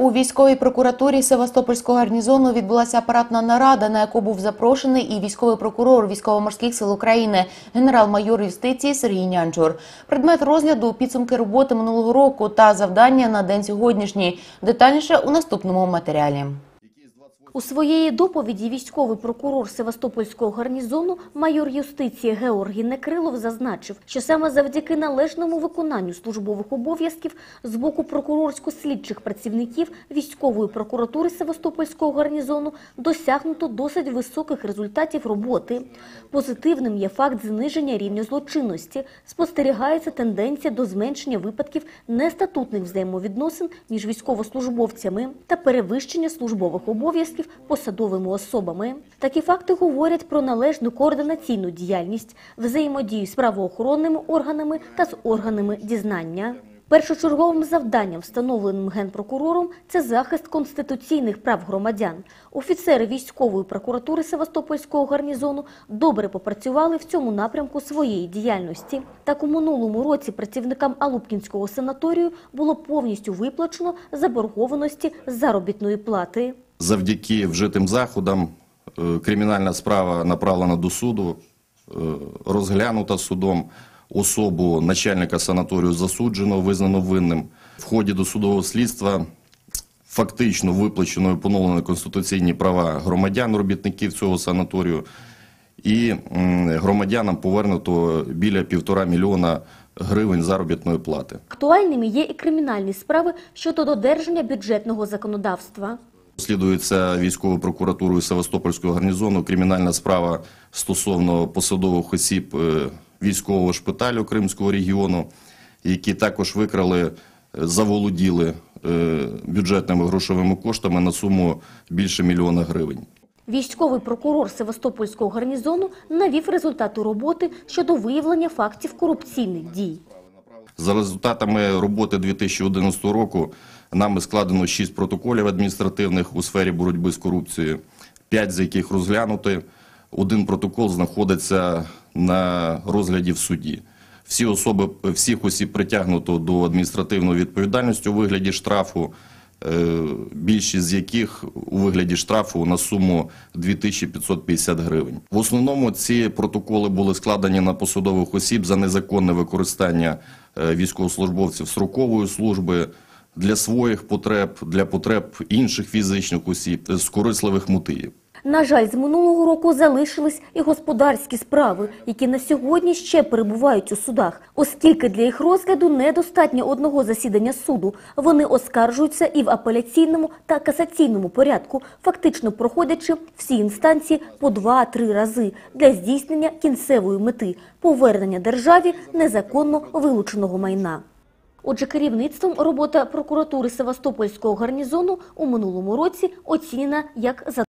У військовій прокуратурі Севастопольського гарнізону відбулася апаратна нарада, на яку був запрошений і військовий прокурор військово-морських сил України, генерал-майор юстиції Сергій Нянчур. Предмет розгляду підсумки роботи минулого року та завдання на день сьогоднішній. Детальніше у наступному матеріалі. У своєї доповіді військовий прокурор Севастопольського гарнізону майор юстиції Георгій Некрилов зазначив, що саме завдяки належному виконанню службових обов'язків з боку прокурорсько-слідчих працівників військової прокуратури Севастопольського гарнізону досягнуто досить високих результатів роботи. Позитивним є факт зниження рівня злочинності. Спостерігається тенденція до зменшення випадків нестатутних взаємовідносин між військовослужбовцями та перевищення службових обов'язків посадовими особами. Такі факти говорять про належну координаційну діяльність, взаємодію з правоохоронними органами та з органами дізнання. Першочерговим завданням, встановленим генпрокурором, це захист конституційних прав громадян. Офіцери військової прокуратури Севастопольського гарнізону добре попрацювали в цьому напрямку своєї діяльності. Так у минулому році працівникам Алупкінського санаторію було повністю виплачено заборгованості заробітної плати. Завдяки вжитим заходам е, кримінальна справа направлена до суду, е, розглянута судом. Особу начальника санаторію засуджено, визнано винним. В ході досудового слідства фактично виплачено і поновлено конституційні права громадян, робітників цього санаторію, і громадянам повернуто біля півтора мільйона гривень заробітної плати. Актуальними є і кримінальні справи щодо додержання бюджетного законодавства. Слідується військовою прокуратурою Севастопольського гарнізону кримінальна справа стосовно посадових осіб е, військового шпиталю Кримського регіону, які також викрали, е, заволоділи е, бюджетними грошовими коштами на суму більше мільйона гривень. Військовий прокурор Севастопольського гарнізону навів результати роботи щодо виявлення фактів корупційних дій. За результатами роботи 2011 року нами складено 6 протоколів адміністративних у сфері боротьби з корупцією, 5 з яких розглянути. Один протокол знаходиться на розгляді в суді. Всі особи, всіх осіб притягнуто до адміністративної відповідальності у вигляді штрафу, е, більшість з яких у вигляді штрафу на суму 2550 гривень. В основному ці протоколи були складені на посадових осіб за незаконне використання військовослужбовців срокової служби для своїх потреб, для потреб інших фізичних осіб з корисливих мотивів. На жаль, з минулого року залишились і господарські справи, які на сьогодні ще перебувають у судах, оскільки для їх розгляду недостатньо одного засідання суду. Вони оскаржуються і в апеляційному та касаційному порядку, фактично проходячи всі інстанції по два-три рази для здійснення кінцевої мети повернення державі незаконно вилученого майна. Отже, керівництвом робота прокуратури Севастопольського гарнізону у минулому році оцінена як за